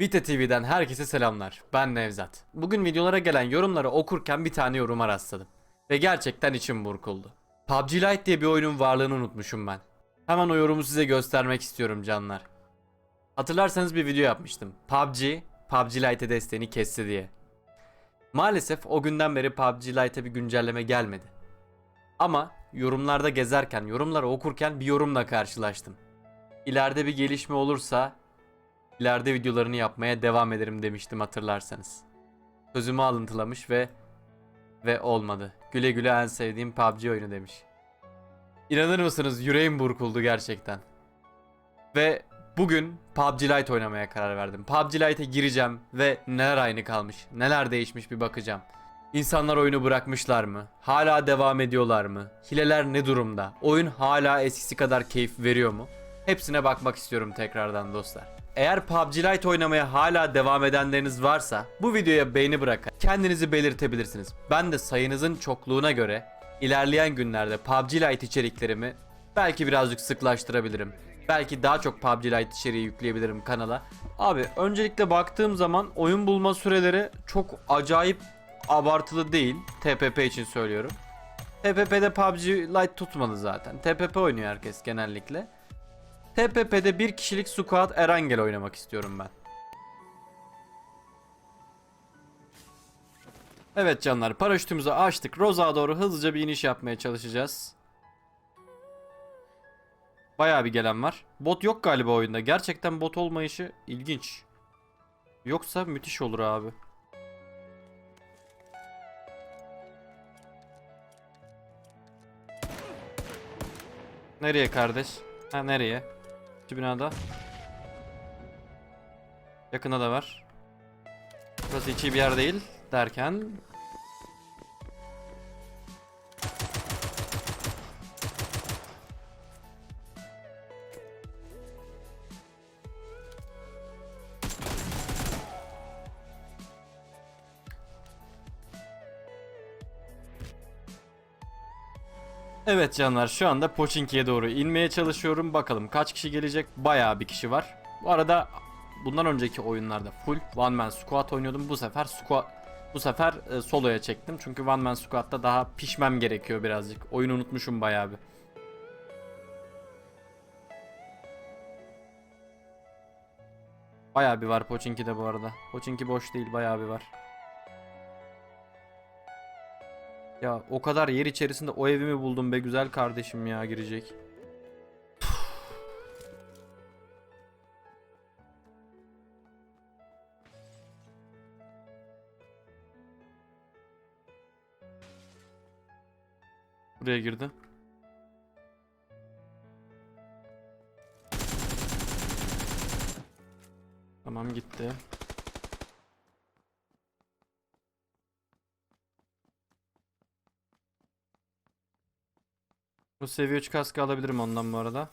Vita TV'den herkese selamlar. Ben Nevzat. Bugün videolara gelen yorumları okurken bir tane yoruma rastladım. Ve gerçekten içim burkuldu. PUBG Lite diye bir oyunun varlığını unutmuşum ben. Hemen o yorumu size göstermek istiyorum canlar. Hatırlarsanız bir video yapmıştım. PUBG, PUBG Lite'e desteğini kesti diye. Maalesef o günden beri PUBG Lite'e bir güncelleme gelmedi. Ama yorumlarda gezerken, yorumları okurken bir yorumla karşılaştım. İleride bir gelişme olursa İleride videolarını yapmaya devam ederim demiştim hatırlarsanız. Sözümü alıntılamış ve ve olmadı. Güle güle en sevdiğim PUBG oyunu demiş. İnanır mısınız yüreğim burkuldu gerçekten. Ve bugün PUBG Lite oynamaya karar verdim. PUBG Lite'e gireceğim ve neler aynı kalmış, neler değişmiş bir bakacağım. İnsanlar oyunu bırakmışlar mı? Hala devam ediyorlar mı? Hileler ne durumda? Oyun hala eskisi kadar keyif veriyor mu? Hepsine bakmak istiyorum tekrardan dostlar. Eğer PUBG Lite oynamaya hala devam edenleriniz varsa bu videoya beğeni bırakın. Kendinizi belirtebilirsiniz. Ben de sayınızın çokluğuna göre ilerleyen günlerde PUBG Lite içeriklerimi belki birazcık sıklaştırabilirim. Belki daha çok PUBG Lite içeriği yükleyebilirim kanala. Abi öncelikle baktığım zaman oyun bulma süreleri çok acayip abartılı değil. TPP için söylüyorum. TPP'de PUBG Lite tutmadı zaten. TPP oynuyor herkes genellikle. TPP'de bir kişilik squad Erangel oynamak istiyorum ben. Evet canlar paraşütümüzü açtık. Roza doğru hızlıca bir iniş yapmaya çalışacağız. Bayağı bir gelen var. Bot yok galiba oyunda. Gerçekten bot olmayışı ilginç. Yoksa müthiş olur abi. Nereye kardeş? Ha nereye? Şu binada. Yakında da var. Burası hiç iyi bir yer değil derken Evet canlar şu anda Pochinki'ye doğru inmeye çalışıyorum. Bakalım kaç kişi gelecek? Bayağı bir kişi var. Bu arada bundan önceki oyunlarda full one man squad oynuyordum. Bu sefer squad bu sefer e, soloya çektim. Çünkü one man squad'da daha pişmem gerekiyor birazcık. Oyunu unutmuşum bayağı bir. Bayağı bir var Pochinki'de bu arada. Pochinki boş değil bayağı bir var. Ya o kadar yer içerisinde o evimi buldum be güzel kardeşim ya girecek. Buraya girdi. Tamam gitti. Bu seviye 3 kaskı alabilirim ondan bu arada.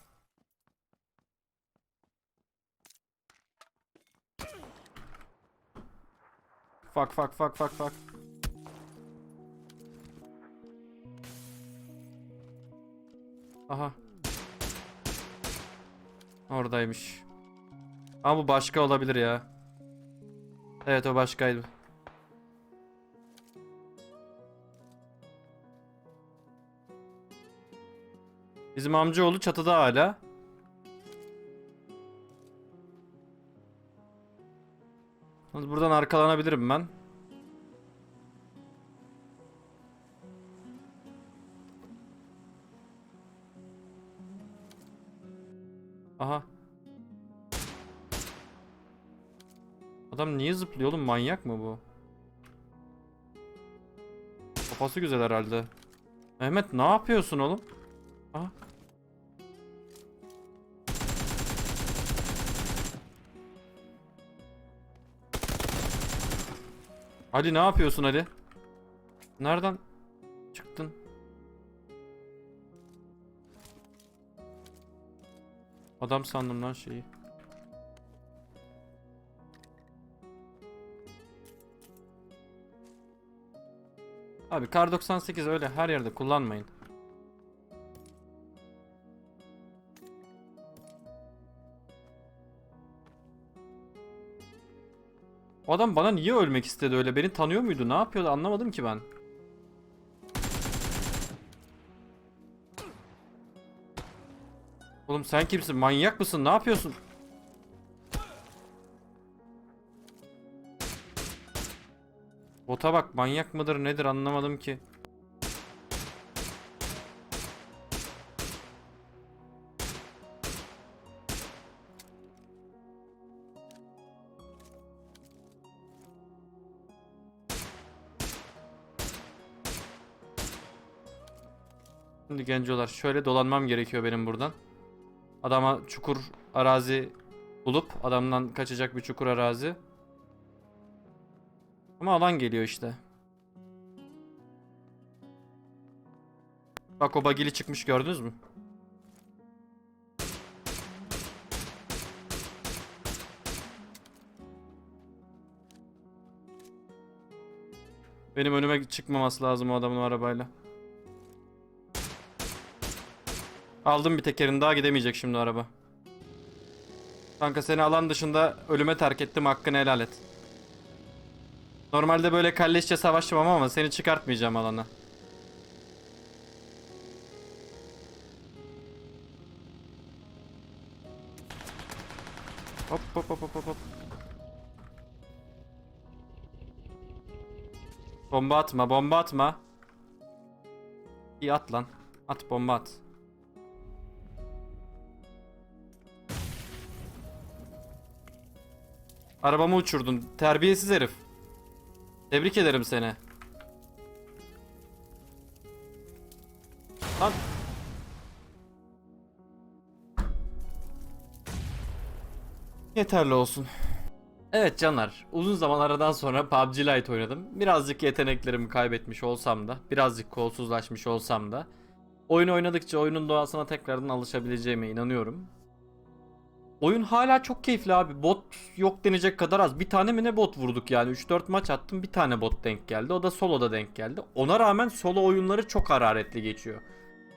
Fuck fuck fuck fuck fuck. Aha. Oradaymış. Ama bu başka olabilir ya. Evet o başkaydı. Bizim amcaoğlu çatıda hala. Buradan arkalanabilirim ben. Aha. Adam niye zıplıyor oğlum? Manyak mı bu? Kafası güzel herhalde. Mehmet ne yapıyorsun oğlum? Aha. Ali ne yapıyorsun Ali? Nereden çıktın? Adam sandım lan şeyi. Abi kar 98 öyle her yerde kullanmayın. Adam bana niye ölmek istedi öyle? Beni tanıyor muydu? Ne yapıyordu? Anlamadım ki ben. Oğlum sen kimsin? Manyak mısın? Ne yapıyorsun? Bota bak manyak mıdır nedir anlamadım ki. Şimdi gencolar şöyle dolanmam gerekiyor benim buradan. Adama çukur arazi bulup adamdan kaçacak bir çukur arazi. Ama alan geliyor işte. Bak o bagili çıkmış gördünüz mü? Benim önüme çıkmaması lazım o adamın arabayla. Aldım bir tekerini daha gidemeyecek şimdi araba. Kanka seni alan dışında ölüme terk ettim hakkını helal et. Normalde böyle kalleşçe savaşmam ama seni çıkartmayacağım alana. Hop hop hop hop hop. Bomba atma, bomba atma. İyi at lan. At bomba at. Arabamı uçurdun. Terbiyesiz herif. Tebrik ederim seni. Lan. Yeterli olsun. Evet canlar, uzun zaman aradan sonra PUBG Lite oynadım. Birazcık yeteneklerimi kaybetmiş olsam da, birazcık kolsuzlaşmış olsam da oyun oynadıkça oyunun doğasına tekrardan alışabileceğime inanıyorum. Oyun hala çok keyifli abi. Bot yok denecek kadar az. Bir tane mi ne bot vurduk yani. 3-4 maç attım bir tane bot denk geldi. O da soloda denk geldi. Ona rağmen solo oyunları çok hararetli geçiyor.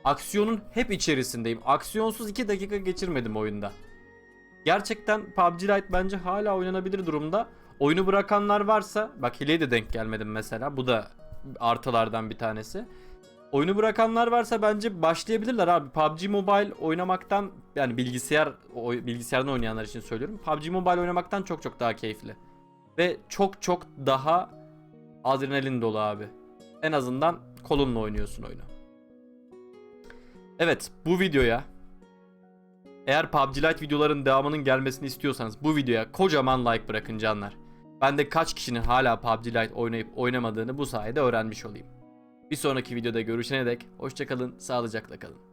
Aksiyonun hep içerisindeyim. Aksiyonsuz 2 dakika geçirmedim oyunda. Gerçekten PUBG Lite bence hala oynanabilir durumda. Oyunu bırakanlar varsa, bak hileye de denk gelmedim mesela. Bu da artılardan bir tanesi. Oyunu bırakanlar varsa bence başlayabilirler abi. PUBG Mobile oynamaktan yani bilgisayar oy- bilgisayardan oynayanlar için söylüyorum. PUBG Mobile oynamaktan çok çok daha keyifli. Ve çok çok daha adrenalin dolu abi. En azından kolunla oynuyorsun oyunu. Evet, bu videoya eğer PUBG Lite videoların devamının gelmesini istiyorsanız bu videoya kocaman like bırakın canlar. Ben de kaç kişinin hala PUBG Lite oynayıp oynamadığını bu sayede öğrenmiş olayım. Bir sonraki videoda görüşene dek hoşçakalın, sağlıcakla kalın.